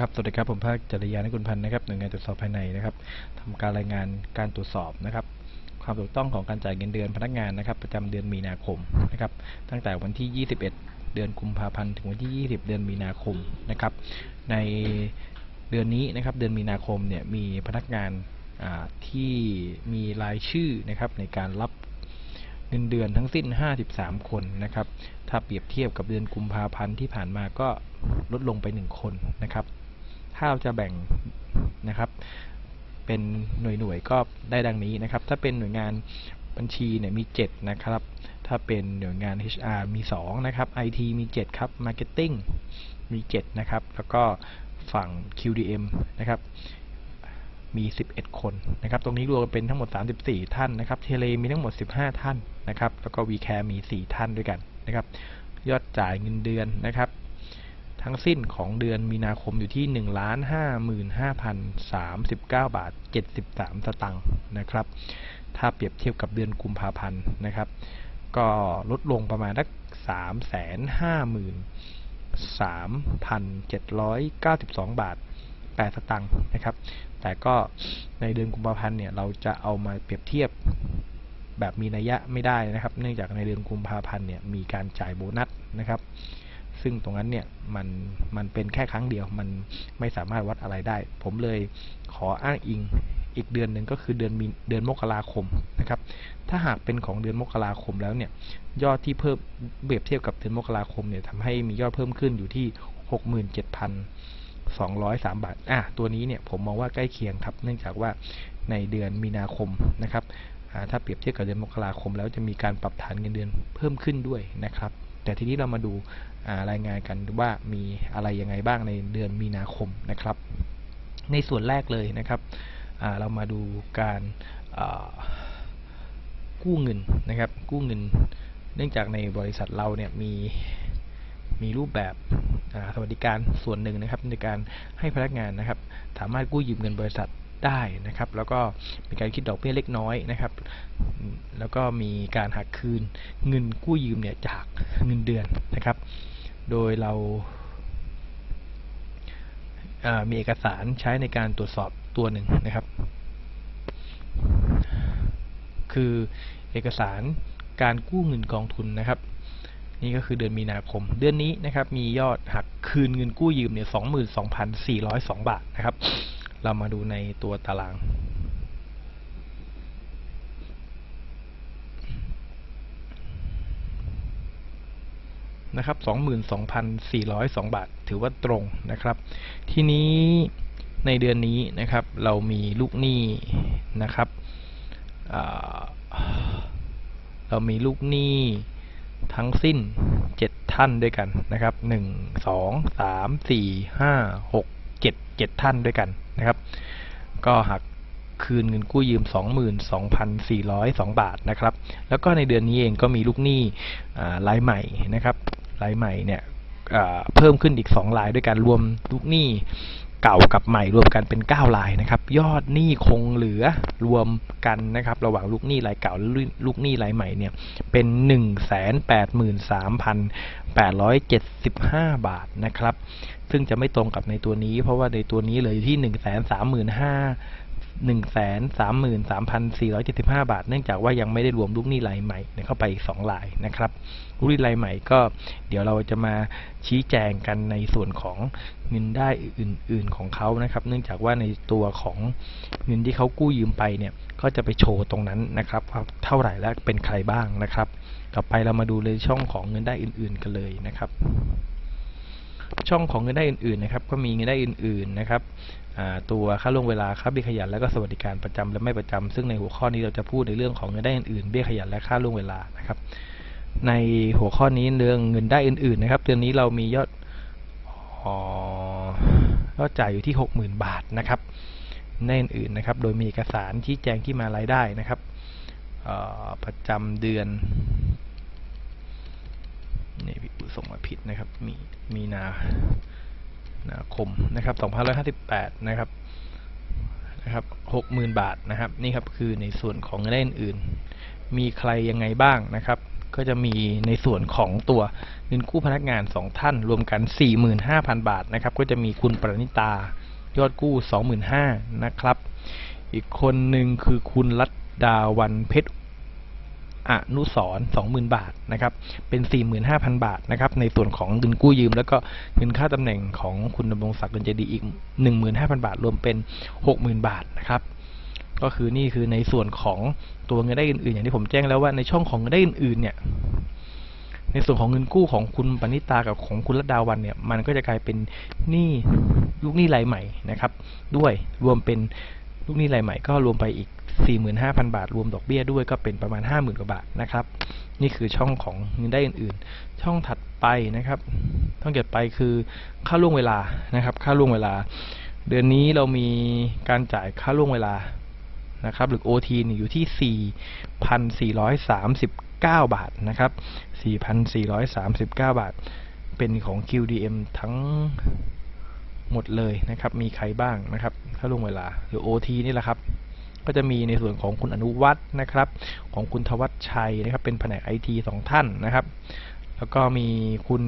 ครับ สวัสดีครับ ผมภาคจริยานิกุลพันธ์นะครับ หน่วยงานตรวจสอบภายในนะครับทำการรายงานการตรวจสอบนะครับ ความถูกต้องของการจ่ายเงินเดือนพนักงานนะครับ ประจำเดือนมีนาคมนะครับ ตั้งแต่วันที่ 21 เดือนกุมภาพันธ์ ถึงวันที่ 20 เดือนมีนาคมนะครับ ในเดือนนี้นะครับ เดือนมีนาคมเนี่ย มีพนักงานอ่าที่มีรายชื่อนะครับในการรับเงินเดือนทั้งสิ้น 53 คนนะครับ ถ้าเปรียบเทียบกับเดือนกุมภาพันธ์ที่ผ่านมาก็ลดลงไป 1 คนนะครับ ถ้าเราจะแบ่งนะครับ เป็นหน่วยหน่วยๆก็ได้ดังนี้นะครับ ถ้าเป็นหน่วยงานบัญชีเนี่ยมี 7 นะครับ ถ้าเป็นหน่วยงาน HR มี 2 นะครับ IT มี 7 ครับ Marketing มี 7 นะครับ แล้วก็ฝั่ง QDM นะครับ มี 11 คนนะครับ ตรงนี้รวมเป็นทั้งหมด 34 ท่านนะครับ เทเลมีทั้งหมด 15 ท่านนะครับ แล้วก็ VCare มี 4 ท่านด้วยกันนะครับ ยอดจ่ายเงินเดือนนะครับ ทั้งสิ้นของเดือนมีนาคมอยู่ที่1 5 5 5 0 39 บาท 73 สตังค์นะครับ ถ้าเปรียบเทียบกับเดือนกุมภาพันธ์นะครับ ก็ลดลงประมาณสัก3 5 3 3,792 บาท 8 สตังค์นะครับ แต่ก็ในเดือนกุมภาพันธ์เนี่ยเราจะเอามาเปรียบเทียบแบบมีนัยยะไม่ได้นะครับ เนื่องจากในเดือนกุมภาพันธ์เนี่ยมีการจ่ายโบนัสนะครับ ซึ่งตรงนั้นเนี่ยมันมันเป็นแค่ครั้งเดียว มันไม่สามารถวัดอะไรได้ ผมเลยขออ้างอิงอีกเดือนหนึ่งก็คือเดือนมีเดือนมกราคมนะครับ ถ้าหากเป็นของเดือนมกราคมแล้วเนี่ย ยอดที่เพิ่มเปรียบเทียบกับเดือนมกราคมเนี่ยทำให้มียอดเพิ่มขึ้นอยู่ที่ 67,203 บาท อะ ตัวนี้เนี่ยผมมองว่าใกล้เคียงครับ เนื่องจากว่าในเดือนมีนาคมนะครับ ถ้าเปรียบเทียบกับเดือนมกราคมแล้วจะมีการปรับฐานเงินเดือนเพิ่มขึ้นด้วยนะครับ แต่ทีนี้เรามาดูารายงานกันว่ามีอะไรยังไงบ้างในเดือนมีนาคมนะครับ ในส่วนแรกเลยนะครับเรามาดูการกู้เงินนะครับ กู้เงิน เนื่องจากในบริษัทเราเนี่ยมีมีรูปแบบสวัสดิการส่วนหนึ่งนะครับ ในการให้พนักงานนะครับ สามารถกู้ยืมเงินบริษัท ได้นะครับ แล้วก็มีการคิดดอกเบี้ยเล็กน้อยนะครับ แล้วก็มีการหักคืนเงินกู้ยืมเนี่ยจากเงินเดือนนะครับ โดยเราอ่ามีเอกสารใช้ในการตรวจสอบตัวหนึ่งนะครับ คือเอกสารการกู้เงินกองทุนนะครับ นี่ก็คือเดือนมีนาคม เดือนนี้นะครับ มียอดหักคืนเงินกู้ยืมเนี่ยสองหมื่นสองพันสี่ร้อยสองบาทนะครับ เรามาดูในตัวตาราง นะครับสองหมื่นสองพันสี่ร้อยสองบาท ถือว่าตรงนะครับ ทีนี้ในเดือนนี้นะครับ เรามีลูกหนี้นะครับ เรามีลูกหนี้ทั้งสิ้นเจ็ดท่านด้วยกันนะครับหนึ่งสอง สามสี่ห้าหกเจ็ดท่านด้วยกันนะครับ ก็หักคืนเงินกู้ยืม 22,402 บาทนะครับ แล้วก็ในเดือนนี้เองก็มีลูกหนี้รายใหม่นะครับรายใหม่เนี่ยเพิ่มขึ้นอีก 2 รายด้วยกันรวมลูกหนี้ เก่ากับใหม่รวมกันเป็น9รายนะครับ ยอดหนี้คงเหลือรวมกันนะครับ ระหว่างลูกหนี้รายเก่าและลูกหนี้รายใหม่เนี่ยเป็น 183,875 บาทนะครับ ซึ่งจะไม่ตรงกับในตัวนี้ เพราะว่าในตัวนี้เลยที่ 1 3 5 0 0 0หนึ่งแสนสามหมื่นสามพันสี่ร้อยเจ็ดสิบห้าบาท เนื่องจากว่ายังไม่ได้รวมลูกหนี้รายใหม่เข้าไปอีกสองรายนะครับลูกหนี้รายใหม่ก็เดี๋ยวเราจะมาชี้แจงกันในส่วนของ เงินได้อื่น ๆของเขานะครับ เนื่องจากว่าในตัวของเงินที่เขากู้ยืมไปเนี่ยก็จะไปโชว์ตรงนั้นนะครับว่าเท่าไหร่และเป็นใครบ้างนะครับ ต่อไปเรามาดูในช่องของเงินได้อื่น ๆ กันเลยนะครับ ช่องของเงินได้อื่น ๆ นะครับ ก็มีเงินได้อื่น ๆ นะครับตัวค่าล่วงเวลาค่าเบี้ยขยันและก็สวัสดิการประจำและไม่ประจำซึ่งในหัวข้อนี้เราจะพูดในเรื่องของเงินได้อื่นๆเบี้ยขยันและค่าล่วงเวลานะครับ ในหัวข้อนี้เรื่องเงินได้อื่น ๆ นะครับเดือนนี้เรามียอด อ๋อยอดจ่ายอยู่ที่หกหมื่นบาทนะครับในอื่นๆนะครับ โดยมีเอกสารชี้แจงที่มารายได้นะครับประจำเดือนนี่พี่ปูส่งมาผิดนะครับ มีมีนานาคมนะครับ2558นะครับนะครับ60,000 บาทนะครับ นี่ครับคือในส่วนของเงินอื่น มีใครยังไงบ้างนะครับ ก็จะมีในส่วนของตัวเงินกู้พนักงาน 2 ท่าน รวมกัน 45,000 บาทนะครับ ก็จะมีคุณปรณิตายอดกู้ 25,000นะครับ อีกคนหนึ่งคือคุณรัตดาวันเพชรอนุสร20,000 บาทนะครับ เป็น 45,000 บาทนะครับ ในส่วนของเงินกู้ยืม แล้วก็เงินค่าตำแหน่งของคุณดำรงศักดิ์เงินเจดีอีก 15,000 บาท รวมเป็น 60,000 บาทนะครับ ก็คือนี่คือในส่วนของตัวเงินได้อื่นๆ อย่างที่ผมแจ้งแล้วว่าในช่องของเงินได้อื่นๆ เนี่ย ในส่วนของเงินกู้ของคุณปณิตากับของคุณรัตดาวันเนี่ย มันก็จะกลายเป็นหนี้ลูกหนี้รายใหม่นะครับ ด้วยรวมเป็นลูกหนี้รายใหม่ก็รวมไปอีก 45,000 บาท รวมดอกเบี้ยด้วยก็เป็นประมาณ 50,000กว่าบาทนะครับ นี่คือช่องของเงินได้อื่นๆ ช่องถัดไปนะครับช่องถัดไปคือค่าล่วงเวลานะครับ ค่าล่วงเวลา เดือนนี้เรามีการจ่ายค่าล่วงเวลา นะครับ หรือ OT เนี่ยอยู่ที่ 4,439 บาทนะครับ 4,439 บาท เป็นของ QDM ทั้งหมดเลยนะครับ มีใครบ้างนะครับค่าลงเวลา หรือ OT นี่แหละครับ ก็จะมีในส่วนของคุณอนุวัฒน์นะครับ ของคุณทวัชชัยนะครับ เป็นแผนกไอทีสองท่านนะครับ แล้วก็มีคุณ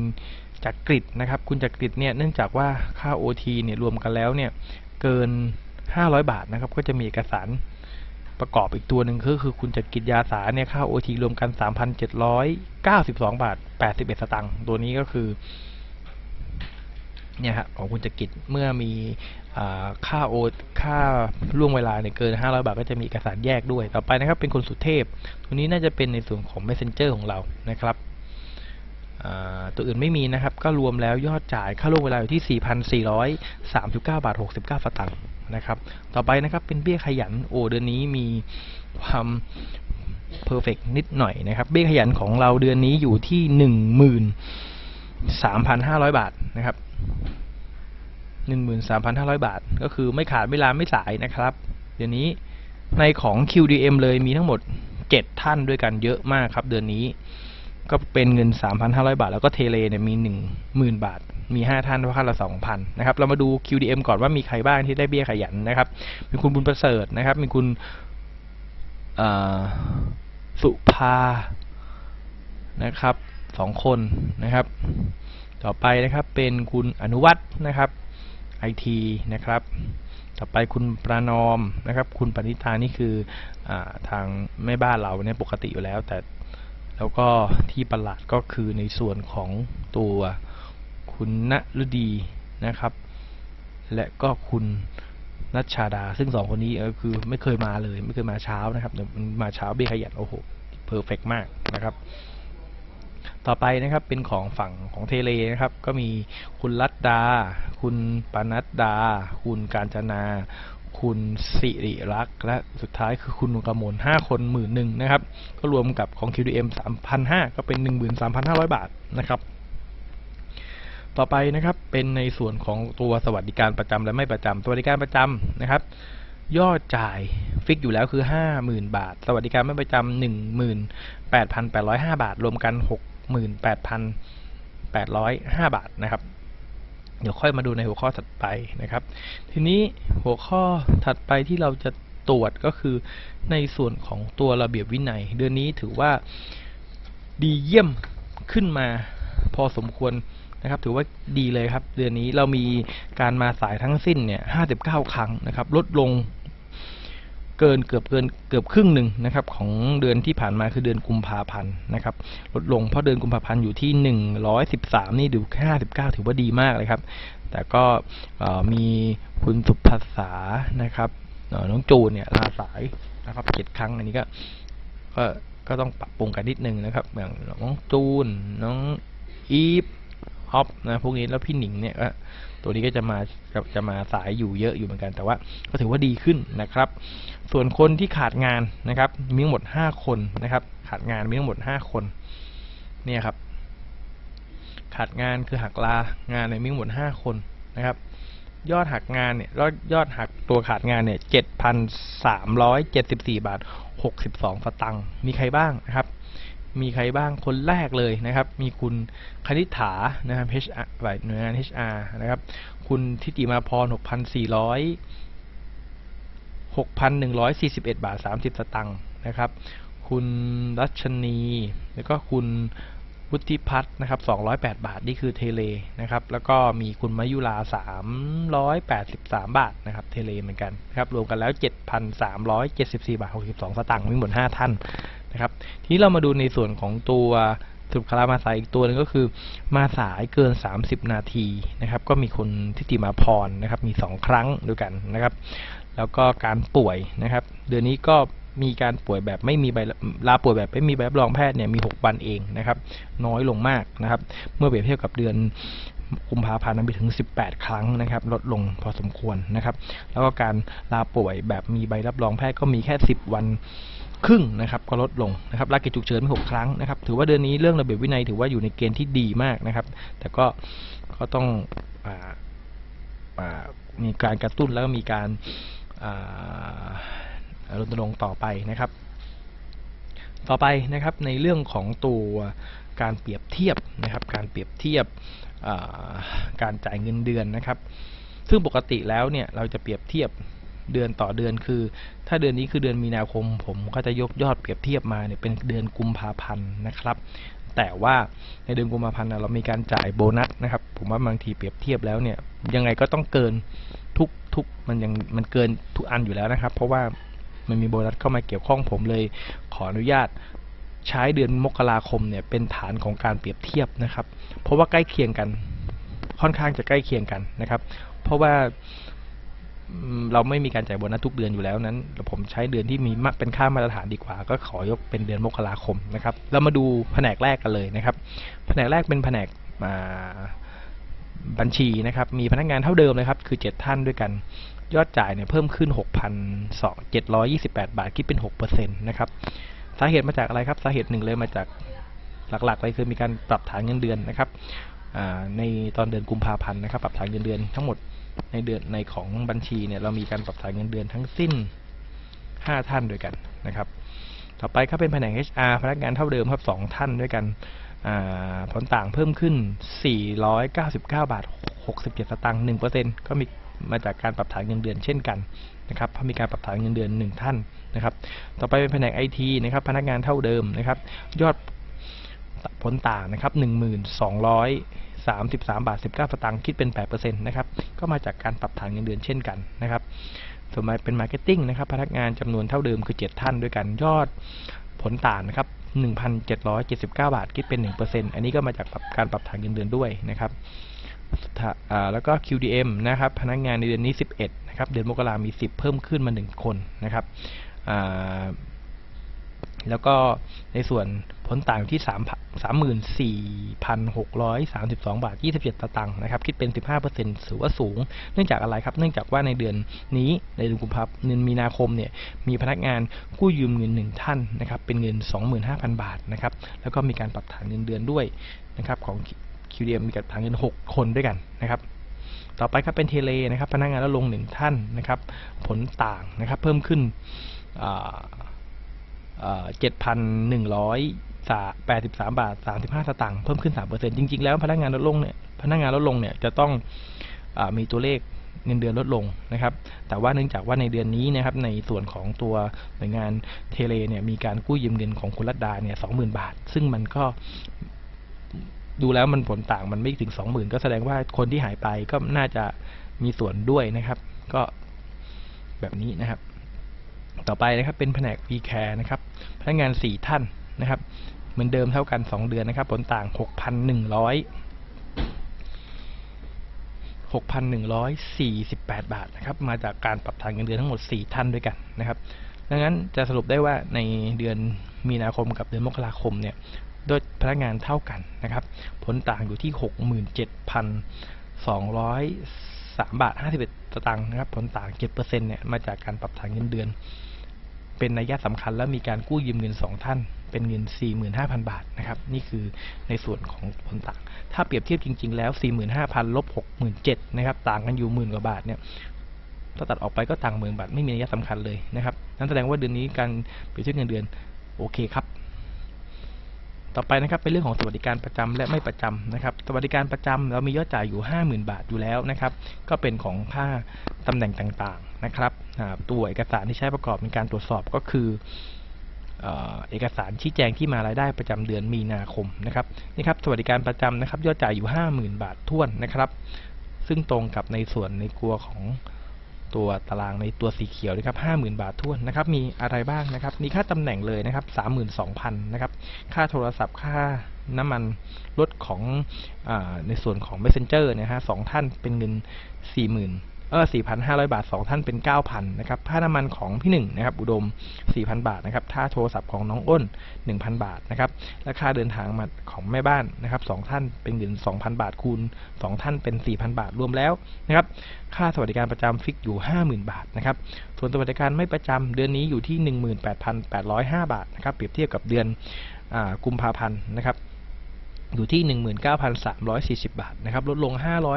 จักริดนะครับ คุณจักริดเนี่ย เนื่องจากว่าค่า OT เนี่ย รวมกันแล้วเนี่ย เกิน 500 บาทนะครับ ก็จะมีเอกสาร ประกอบอีกตัวหนึ่งก็คือคุณจักริดยาสาเนี่ยค่า OT รวมกัน 3,792 บาท 81 สตางค์ตัวนี้ก็คือเนี่ยครับของคุณจักริดเมื่อมีอค่าโอค่าล่วงเวลาเนี่ยเกิน 500 บาท ก็จะมีเอกสารแยกด้วยต่อไปนะครับ เป็นคุณสุเทพ ตัวนี้น่าจะเป็นในส่วนของ Messenger ของเรานะครับตัวอื่นไม่มีนะครับ ก็รวมแล้วยอดจ่ายค่าล่วงเวลาอยู่ที่ 4,439 บาท 69 สตางค์ นะครับ ต่อไปนะครับเป็นเบี้ยขยันโอเดือนนี้มีความเพอร์เฟกนิดหน่อยนะครับ เบี้ยขยันของเราเดือนนี้อยู่ที่13,500บาทนะครับ13,500บาท ก็คือไม่ขาดไม่ลาไม่สายนะครับ เดือนนี้ในของ QDM เลยมีทั้งหมด7ท่านด้วยกันเยอะมากครับ เดือนนี้ ก็เป็นเงิน 3,500 บาท แล้วก็เทเลเนี่ยมี 10,000 บาท มี 5 ท่านเพราะค่าละ 2,000 นะครับ เรามาดู QDM ก่อนว่ามีใครบ้างที่ได้เบี้ยขยันนะครับ มีคุณบุญประเสริฐนะครับ มีคุณสุภา นะครับสองคนนะครับ ต่อไปนะครับเป็นคุณอนุวัฒน์นะครับไอทีนะครับ ต่อไปคุณประนอมนะครับ คุณปณิตานี่คืออาทางแม่บ้านเราเนี่ยปกติอยู่แล้ว แต่ แล้วก็ที่ประหลาดก็คือในส่วนของตัวคุณณฤดีนะครับ และก็คุณนัชชาดา ซึ่งสองคนนี้เออคือไม่เคยมาเลย ไม่เคยมาเช้านะครับเดี๋ยวมาเช้าเบี้ยขยันโอ้โหเพอร์เฟกมากนะครับ ต่อไปนะครับเป็นของฝั่งของเทเลนะครับ ก็มีคุณรัตดา คุณปนัดดา คุณการจนา คุณสิริรักษ์และสุดท้ายคือคุณกมลห้าคนหมื่นหนึ่งนะครับ ก็รวมกับของ QDM 3,500 ก็เป็น 13,500 บาทนะครับ ต่อไปนะครับเป็นในส่วนของตัวสวัสดิการประจำและไม่ประจำสวัสดิการประจำนะครับ ยอดจ่ายฟิกอยู่แล้วคือ 50,000 บาท สวัสดิการไม่ประจำ18,805 บาท รวมกัน 68,805 บาทนะครับ เดี๋ยวค่อยมาดูในหัวข้อถัดไปนะครับ ทีนี้หัวข้อถัดไปที่เราจะตรวจก็คือในส่วนของตัวระเบียบวินัย เดือนนี้ถือว่าดีเยี่ยมขึ้นมาพอสมควรนะครับ ถือว่าดีเลยครับ เดือนนี้เรามีการมาสายทั้งสิ้นเนี่ย59ครั้งนะครับ ลดลง เกินเกือบเกินเกือบครึ่งหนึ่งนะครับของเดือนที่ผ่านมาคือเดือนกุมภาพันธ์นะครับลดลงเพราะเดือนกุมภาพันธ์อยู่ที่ 113 นี่ดูแค่59 ถือว่าดีมากเลยครับ แต่ก็มีคุณสุภาษานะครับน้องจูนเนี่ยลาสายนะครับเจ็ดครั้งอันนี้ก็ก็ก็ต้องปรับปรุงกันนิดนึงนะครับอย่างน้องจูนน้องอีฟฮอปนะพวกนี้แล้วพี่หนิงเนี่ยก็ ตัวนี้ก็จะมาจะมาสายอยู่เยอะอยู่เหมือนกัน แต่ว่าก็ถือว่าดีขึ้นนะครับ ส่วนคนที่ขาดงานนะครับ มีทั้งหมดห้าคนนะครับ ขาดงานมีทั้งหมดห้าคน เนี่ยครับ ขาดงานคือหักลางานเนี่ยมีทั้งหมดห้าคนนะครับยอดหักงานเนี่ยยอดยอดหักตัวขาดงานเนี่ยเจ็ดพันสามร้อยเจ็ดสิบสี่บาทหกสิบสองสตังค์มีใครบ้างนะครับ มีใครบ้างคนแรกเลยนะครับ มีคุณคณิษฐานะครับ HR ฝ่ายหน่วยงาน HR นะครับ คุณทิติมาพรหกพันสี่ร้อยหกพันหนึ่งร้อยสี่สิบเอ็ดบาทสามสิบสตังค์นะครับ คุณรัชนี แล้วก็คุณวุฒิพัฒน์นะครับ 208 บาท นี่คือเทเลนะครับ แล้วก็มีคุณมายุรา383 บาทนะครับ เทเลเหมือนกันนะครับ รวมกันแล้ว 7,374 บาท 62 สตางค์มีหมด 5 ท่าน นะครับ ทีนี้เรามาดูในส่วนของตัวสรุปคามาสายอีกตัวหนึงก็คือ มาสายเกิน 30 นาทีนะครับ ก็มีคุณทิติมาพรนะครับ มี 2 ครั้งด้วยกันนะครับ แล้วก็การป่วยนะครับ เดือนนี้ก็มีการป่วยแบบไม่มีใบลาป่วยแบบไม่มีใบรับรองแพทย์เนี่ยมี 6 วันเองนะครับ น้อยลงมากนะครับ เมื่อเปรียบเทียบกับเดือนกุมภาพันธ์มีถึง 18 ครั้งนะครับ ลดลงพอสมควรนะครับ แล้วก็การลาป่วยแบบมีใบรับรองแพทย์ก็มีแค่ 10 วัน ครึ่งนะครับก็ลดลงนะครับลากิจฉุกเฉินมี6ครั้งนะครับถือว่าเดือนนี้เรื่องระเบียบวินัยถือว่าอยู่ในเกณฑ์ที่ดีมากนะครับ แต่ก็ก็ต้องออมีการกระตุ้นแล้วก็มีการรณรงค์ต่อไปนะครับ ต่อไปนะครับในเรื่องของตัวการเปรียบเทียบนะครับ การเปรียบเทียบการจ่ายเงินเดือนนะครับ ซึ่งปกติแล้วเนี่ยเราจะเปรียบเทียบ เดือนต่อเดือนคือ ถ้าเดือนนี้คือเดือนมีนาคม ผมก็จะยกยอดเปรียบเทียบมาเนี่ยเป็นเดือนกุมภาพันธ์นะครับแต่ว่าในเดือนกุมภาพันธ์เรามีการจ่ายโบนัสนะครับ ผมว่าบางทีเปรียบเทียบแล้วเนี่ยยังไงก็ต้องเกินทุกทุกมันยังมันเกินทุกอันอยู่แล้วนะครับ เพราะว่ามันมีโบนัสเข้ามาเกี่ยวข้องผมเลย ขออนุญาตใช้เดือนมกราคมเนี่ยเป็นฐานของการเปรียบเทียบนะครับ เพราะว่าใกล้เคียงกัน ค่อนข้างจะใกล้เคียงกันนะครับ เพราะว่า เราไม่มีการจ่ายโบนัสทุกเดือนอยู่แล้วนั้นผมใช้เดือนที่มีมาเป็นค่ามาตรฐานดีกว่า ก็ขอยกเป็นเดือนมกราคมนะครับ เรามาดูแผนกแรกกันเลยนะครับ แผนกแรกเป็นแผนกบัญชีนะครับ มีพนักงานเท่าเดิมเลยครับ คือ 7 ท่านด้วยกัน ยอดจ่ายเนี่ยเพิ่มขึ้น 6,728 บาท คิดเป็น 6%นะครับ สาเหตุมาจากอะไรครับ สาเหตุหนึ่งเลยมาจากหลักๆเลยคือมีการปรับฐานเงินเดือนนะครับในตอนเดือนกุมภาพันธ์นะครับ ปรับฐานเงินเดือนทั้งหมด ในเดือนในของบัญชีเนี่ยเรามีการปรับฐานเงินเดือนทั้งสิ้น 5 ท่านด้วยกันนะครับ ต่อไปครับเป็นแผนก HR พนักงานเท่าเดิมครับ 2 ท่านด้วยกันอ่าผลต่างเพิ่มขึ้น 499 บาท 67 สตางค์1%ก็มีมาจากการปรับฐานเงินเดือนเช่นกันนะครับเพราะมีการปรับฐานเงินเดือน 1 ท่านนะครับ ต่อไปเป็นแผนก IT นะครับ พนักงานเท่าเดิมนะครับ ยอดผลต่างนะครับ 1,200 33 บาท 19 สตางค์คิดเป็น 8%นะครับก็มาจากการปรับฐานเงินเดือนเช่นกันนะครับส่วนมาเป็น Marketing นะครับพนักงานจำนวนเท่าเดิมคือ 7 ท่านด้วยกันยอดผลต่างนะครับ1,779 บาทคิดเป็น 1%อันนี้ก็มาจากการปรับฐานเงินเดือนด้วยนะครับแล้วก็ QDM นะครับพนักงานในเดือนนี้ 11 นะครับ เดือนมกรามี 10 เพิ่มขึ้นมา 1 คนนะครับแล้วก็ในส่วน ผลต่างอยู่ที่3 34,632 บาท 27สตางค์นะครับ คิดเป็น 15%ถือว่าสูง เนื่องจากอะไรครับ เนื่องจากว่าในเดือนนี้ ในเดือนกุมภาพันธ์เดือนมีนาคมเนี่ย มีพนักงานกู้ยืมเงินหนึ่งท่านนะครับ เป็นเงิน 25,000 บาทนะครับ แล้วก็มีการปรับฐานเงินเดือนด้วยนะครับของ QDM มีการปรับฐานเงิน 6 คนด้วยกันนะครับต่อไปครับเป็นเทเลนะครับ พนักงานลดลงหนึ่งท่านนะครับ ผลต่างนะครับ เพิ่มขึ้นเจ็ดพันหนึ่งร้อย แปดสิบามบาทสามสิบห้าสตางค์เพิ่มขึ้นสามเปอร์เซ็นจริง ๆ แล้วพนักงานลดลงเนี่ยพนักงานลดลงเนี่ยจะต้องอมีตัวเลขเงินเดือนลดลงนะครับ แต่ว่าเนื่องจากว่าในเดือนนี้นะครับในส่วนของตัวหน่วยงานเทเลเนี่ยมีการกู้ยืมเงินของคุณรัตดาเนี่ยสองหมื่นบาท ซึ่งมันก็ดูแล้วมันผลต่างมันไม่ถึงสองหมื่นก็แสดงว่าคนที่หายไปก็น่าจะมีส่วนด้วยนะครับ ก็แบบนี้นะครับ ต่อไปนะครับเป็นแผนก v c a r e นะครับ พนักงาน4ท่าน นะครับ เหมือนเดิมเท่ากัน 2 เดือนนะครับ ผลต่าง 6,100 6,148 บาทนะครับ มาจากการปรับฐานเงินเดือนทั้งหมด 4 ท่านด้วยกันนะครับดังนั้นจะสรุปได้ว่าในเดือนมีนาคมกับเดือนมกราคมเนี่ยโดยพนักงานเท่ากันนะครับ ผลต่างอยู่ที่ 67,203 บาท 51สตางค์นะครับ ผลต่าง 7%เนี่ยมาจากการปรับฐานเงินเดือน เป็นนัยสำคัญและมีการกู้ยืมเงิน 2 ท่าน เป็นเงิน 45,000 บาทนะครับนี่คือในส่วนของผลต่าง ถ้าเปรียบเทียบจริง ๆ แล้ว 45,000ลบ67,000นะครับต่างกันอยู่หมื่นกว่าบาทเนี่ยถ้าตัดออกไปก็ต่างหมื่นบาทไม่มีนัยสำคัญเลยนะครับนั่นแสดงว่าเดือนนี้การเปรียบเทียบเงินเดือนโอเคครับต่อไปนะครับเป็นเรื่องของสวัสดิการประจำและไม่ประจำนะครับ สวัสดิการประจำเรามียอดจ่ายอยู่ 50,000 บาทอยู่แล้วนะครับ ก็เป็นของค่าตำแหน่งต่างๆ นะครับตัวเอกสารที่ใช้ประกอบในการตรวจสอบก็คือเอกสารชี้แจงที่มารายได้ประจำเดือนมีนาคมนะครับนี่ครับสวัสดิการประจำนะครับยอดจ่ายอยู่ 50,000 บาทท้วนนะครับ ซึ่งตรงกับในส่วนในกลัวของตัวตารางในตัวสีเขียวนะครับ50,000 บาทท้วนนะครับมีอะไรบ้างนะครับนี่ค่าตำแหน่งเลยนะครับ 32,000นะครับค่าโทรศัพท์ค่าน้ำมันรถของอในส่วนของ Messenger นะฮะสองท่านเป็นเงิน 40,000 เออ4,500 บาท 2 ท่านเป็น 9,000นะครับค่าน้ำมันของพี่หนึ่งนะครับอุดม 4,000 บาทนะครับค่าโทรศัพท์ของน้องอ้น 1,000 บาทนะครับและค่าเดินทางมาของแม่บ้านนะครับสองท่านเป็นเงิน 2,000 บาทคูณ 2 ท่านเป็น 4,000 บาทรวมแล้วนะครับค่าสวัสดิการประจำฟิกอยู่ 50,000 บาทนะครับส่วนสวัสดิการไม่ประจำเดือนนี้อยู่ที่ 18,805 บาทนะครับเปรียบเทียบกับเดือนอกุมภาพันธ์นะครับ อยู่ที่ 19,340 บาทนะครับลดลง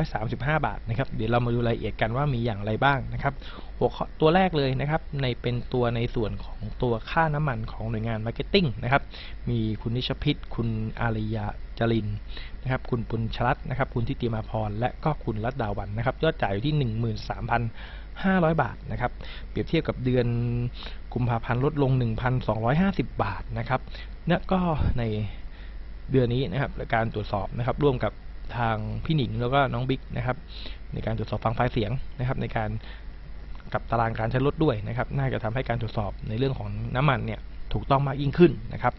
535 บาทนะครับเดี๋ยวเรามาดูรายละเอียดกันว่ามีอย่างไรบ้างนะครับหัวข้อตัวแรกเลยนะครับในเป็นตัวในส่วนของตัวค่าน้ำมันของหน่วยงานมาร์เก็ตติ้งนะครับมีคุณนิชพิษ คุณอาริยาจรินนะครับคุณปุญชรัตน์นะครับคุณทิติมาพร และก็คุณรัตดาวันนะครับยอดจ่ายอยู่ที่ 13,500 บาทนะครับเปรียบเทียบกับเดือนกุมภาพันธ์ลดลง 1,250 บาทนะครับและก็ใน เดือนนี้นะครับการตรวจสอบนะครับ ร่วมกับทางพี่หนิงแล้วก็น้องบิ๊กนะครับ ในการตรวจสอบฟังไฟล์เสียงนะครับ ในการกับตารางการใช้รถด้วยนะครับ น่าจะทำให้การตรวจสอบในเรื่องของน้ำมันเนี่ยถูกต้องมากยิ่งขึ้นนะครับ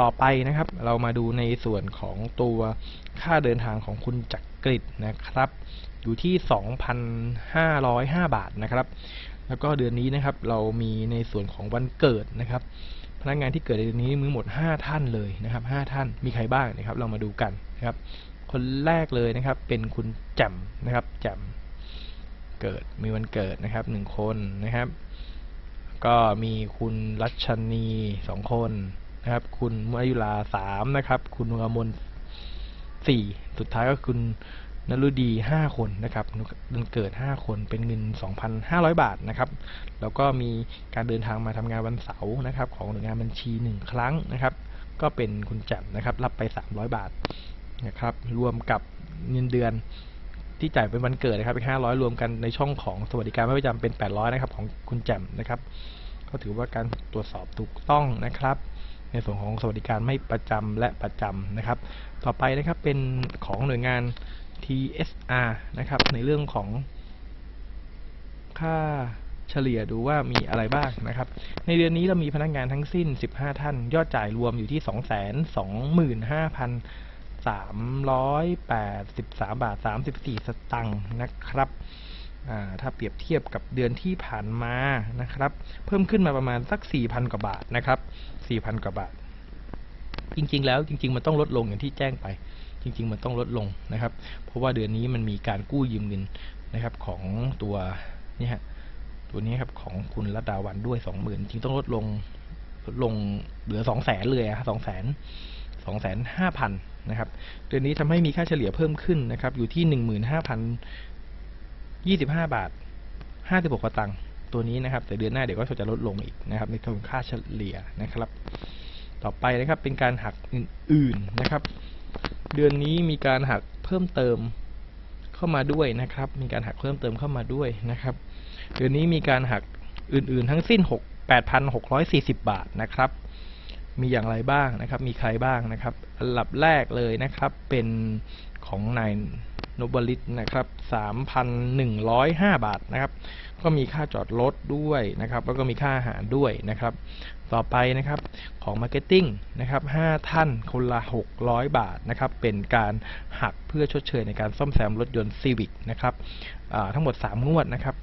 ต่อไปนะครับ เรามาดูในส่วนของตัวค่าเดินทางของคุณจักริดนะครับ อยู่ที่ 2,505 บาทนะครับ แล้วก็เดือนนี้นะครับ เรามีในส่วนของวันเกิดนะครับ พนักงานที่เกิดในเดือนนี้มีทั้งหมด 5 ท่านเลยนะครับ 5 ท่านมีใครบ้างนะครับ เรามาดูกันนะครับ คนแรกเลยนะครับ เป็นคุณแจ่มนะครับแจ่มเกิดมีวันเกิดนะครับหนึ่งคนนะครับ ก็มีคุณรัชนีสองคนนะครับ คุณมายุลาสามนะครับ คุณนวมนสี่สุดท้ายก็คุณ นรุดีห้าคนนะครับวันเกิดห้าคนเป็นเงินสองพันห้าร้อยบาทนะครับ แล้วก็มีการเดินทางมาทำงานวันเสาร์นะครับ ของหน่วยงานบัญชีหนึ่งครั้งนะครับ ก็เป็นคุณแจ่มนะครับ รับไปสามร้อยบาทนะครับ รวมกับเงินเดือนที่จ่ายเป็นวันเกิดนะครับเป็น500 รวมกันในช่องของสวัสดิการไม่ประจำเป็น 800 นะครับ ของคุณแจ่มนะครับ ก็ถือว่าการตรวจสอบถูกต้องนะครับ ในส่วนของสวัสดิการไม่ประจำและประจำนะครับ ต่อไปนะครับเป็นของหน่วยงาน TSR นะครับ ในเรื่องของค่าเฉลี่ยดูว่ามีอะไรบ้างนะครับ ในเดือนนี้เรามีพนักงานทั้งสิ้น 15 ท่าน ยอดจ่ายรวมอยู่ที่ 2 2 5 383 บาท 34 สตังค์นะครับถ้าเปรียบเทียบกับเดือนที่ผ่านมานะครับ เพิ่มขึ้นมาประมาณสัก 4,000 กว่าบาทนะครับ 4,000 กว่าบาท จริง ๆ แล้วจริง ๆ มันต้องลดลงอย่างที่แจ้งไป จริง ๆ มันต้องลดลงนะครับ เพราะว่าเดือนนี้มันมีการกู้ยืมเงินนะครับของตัวนี่ฮะตัวนี้ครับของคุณรัตดาวันด้วย20,000จริงต้องลดลงลดลงเหลือ200,000เลยอะ200,000 25,000นห้าพันนะครับ เดือนนี้ทำให้มีค่าเฉลี่ยเพิ่มขึ้นนะครับ อยู่ที่15,025บห้าบาท56สตางค์ตัวนี้นะครับ แต่เดือนหน้าเดี๋ยวก็จะลดลงอีกนะครับ ในส่วนค่าเฉลี่ยนะครับ ต่อไปนะครับเป็นการหักอื่นๆนะครับ เดือนนี้มีการหักเพิ่มเติมเข้ามาด้วยนะครับ มีการหักเพิ่มเติมเข้ามาด้วยนะครับ เดือนนี้มีการหักอื่นๆ ทั้งสิ้น 6 8,640 บาทนะครับ มีอย่างไรบ้างนะครับ มีใครบ้างนะครับ อันดับแรกเลยนะครับ เป็นของนายโนบลิตนะครับ 3,105 บาทนะครับ ก็มีค่าจอดรถด้วยนะครับ แล้วก็มีค่าอาหารด้วยนะครับ ต่อไปนะครับของ Marketing นะครับ5ท่านคนละ 600 บาทนะครับเป็นการหักเพื่อชดเชยในการซ่อมแซมรถยนต์ Civic นะครับทั้งหมด 3 งวดนะครับ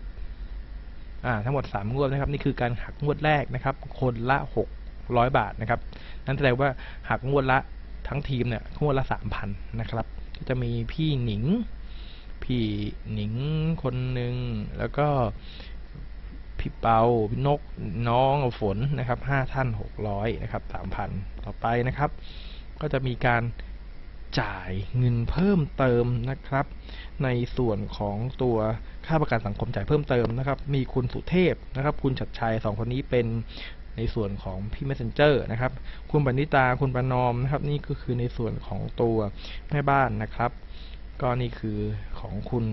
ทั้งหมด 3 งวดนะครับนี่คือการหักงวดแรกนะครับคนละ 600 บาทนะครับนั่นแสดงว่าหักงวดละทั้งทีมเนี่ยงวดละ 3,000นะครับก็จะมีพี่หนิงพี่หนิงคนหนึ่งแล้วก็ พี่เปาพี่นกน้องฝนนะครับห้าท่านหกร้อยนะครับสามพันต่อไปนะครับ ก็จะมีการจ่ายเงินเพิ่มเติมนะครับ ในส่วนของตัวค่าประกันสังคมจ่ายเพิ่มเติมนะครับ มีคุณสุเทพนะครับ คุณชัดชัยสองคนนี้เป็นในส่วนของพี่ messenger นะครับ คุณปณิตา คุณประนอมนะครับ นี่ก็คือในส่วนของตัวแม่บ้านนะครับ ก็นี่คือของคุณ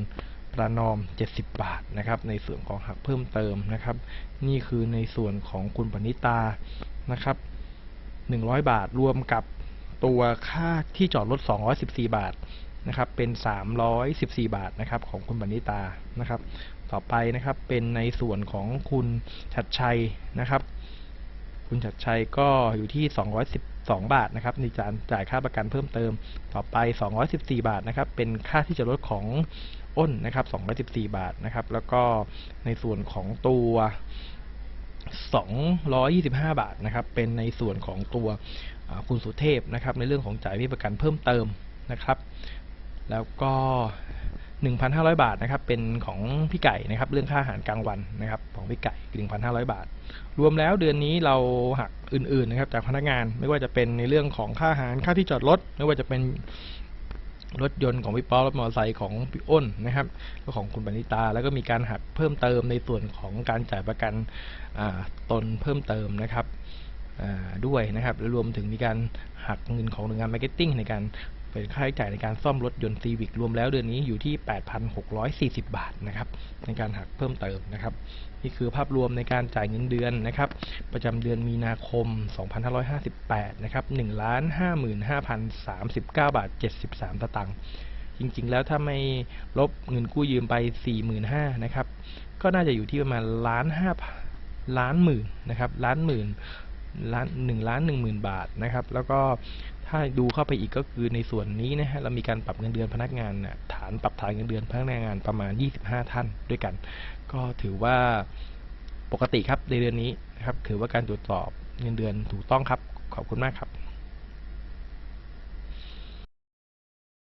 ประนอม 70 บาทนะครับ ในส่วนของหักเพิ่มเติมนะครับ นี่คือในส่วนของคุณปณิตานะครับหนึ่งร้อยบาทรวมกับตัวค่าที่จอดรถสองร้อยสิบาทนะครับ เป็นสามร้อยสิบาทนะครับ ของคุณบันิตานะครับ ต่อไปนะครับเป็นในส่วนของคุณชัดชัยนะครับ คุณชัดชัยก็อยู่ที่ 212บาทนะครับในการจ่ายค่าประกันเพิ่มเติมต่อไป 214 บาทนะครับ เป็นค่าที่จะลดของ อ้นนะครับ214 บาทนะครับ แล้วก็ในส่วนของตัว 225 บาทนะครับ เป็นในส่วนของตัวคุณสุเทพนะครับ ในเรื่องของจ่ายวิประกันเพิ่มเติมนะครับ แล้วก็ 1,500 บาทนะครับ เป็นของพี่ไก่นะครับ เรื่องค่าอาหารกลางวันนะครับ ของพี่ไก่1,500 บาท รวมแล้วเดือนนี้เราหักอื่นๆนะครับ จากพนักงานไม่ว่าจะเป็นในเรื่องของค่าอาหารค่าที่จอดรถไม่ว่าจะเป็น รถยนต์ของพี่ป๊อปรถมอเตอร์ไซค์ของพี่อ้นนะครับก็ของคุณปณิตา แล้วก็มีการหักเพิ่มเติมในส่วนของการจ่ายประกันตนเพิ่มเติมนะครับด้วยนะครับและรวมถึงมีการหักเงินของหน่วยงานมาร์เก็ตติ้งในการ เป็นค่าใช้จ่ายในการซ่อมรถยนต์ซีวิกรวมแล้วเดือนนี้อยู่ที่ 8,640 บาทนะครับในการหักเพิ่มเติมนะครับนี่คือภาพรวมในการจ่ายเงินเดือนนะครับ ประจำเดือนมีนาคม 2558 นะครับ 155,039 บาท 73ตางค์ จริงๆ แล้วถ้าไม่ลบเงินกู้ยืมไป 45,000นะครับ ก็น่าจะอยู่ที่ประมาณล้านห้าล้านหมื่นนะครับ ล้านหมื่นล้านหนึ่งล้านหนึ่งหมื่นบาทนะครับ แล้วก็ ถ้าดูเข้าไปอีกก็คือในส่วนนี้นะฮะเรามีการปรับเงินเดือนพนักงานน่ะฐานปรับฐานเงินเดือนพนักงานประมาณ 25 ท่านด้วยกัน ก็ถือว่าปกติครับในเดือนนี้นะครับถือว่าการตรวจสอบเงินเดือนถูกต้องครับ ขอบคุณมากครับ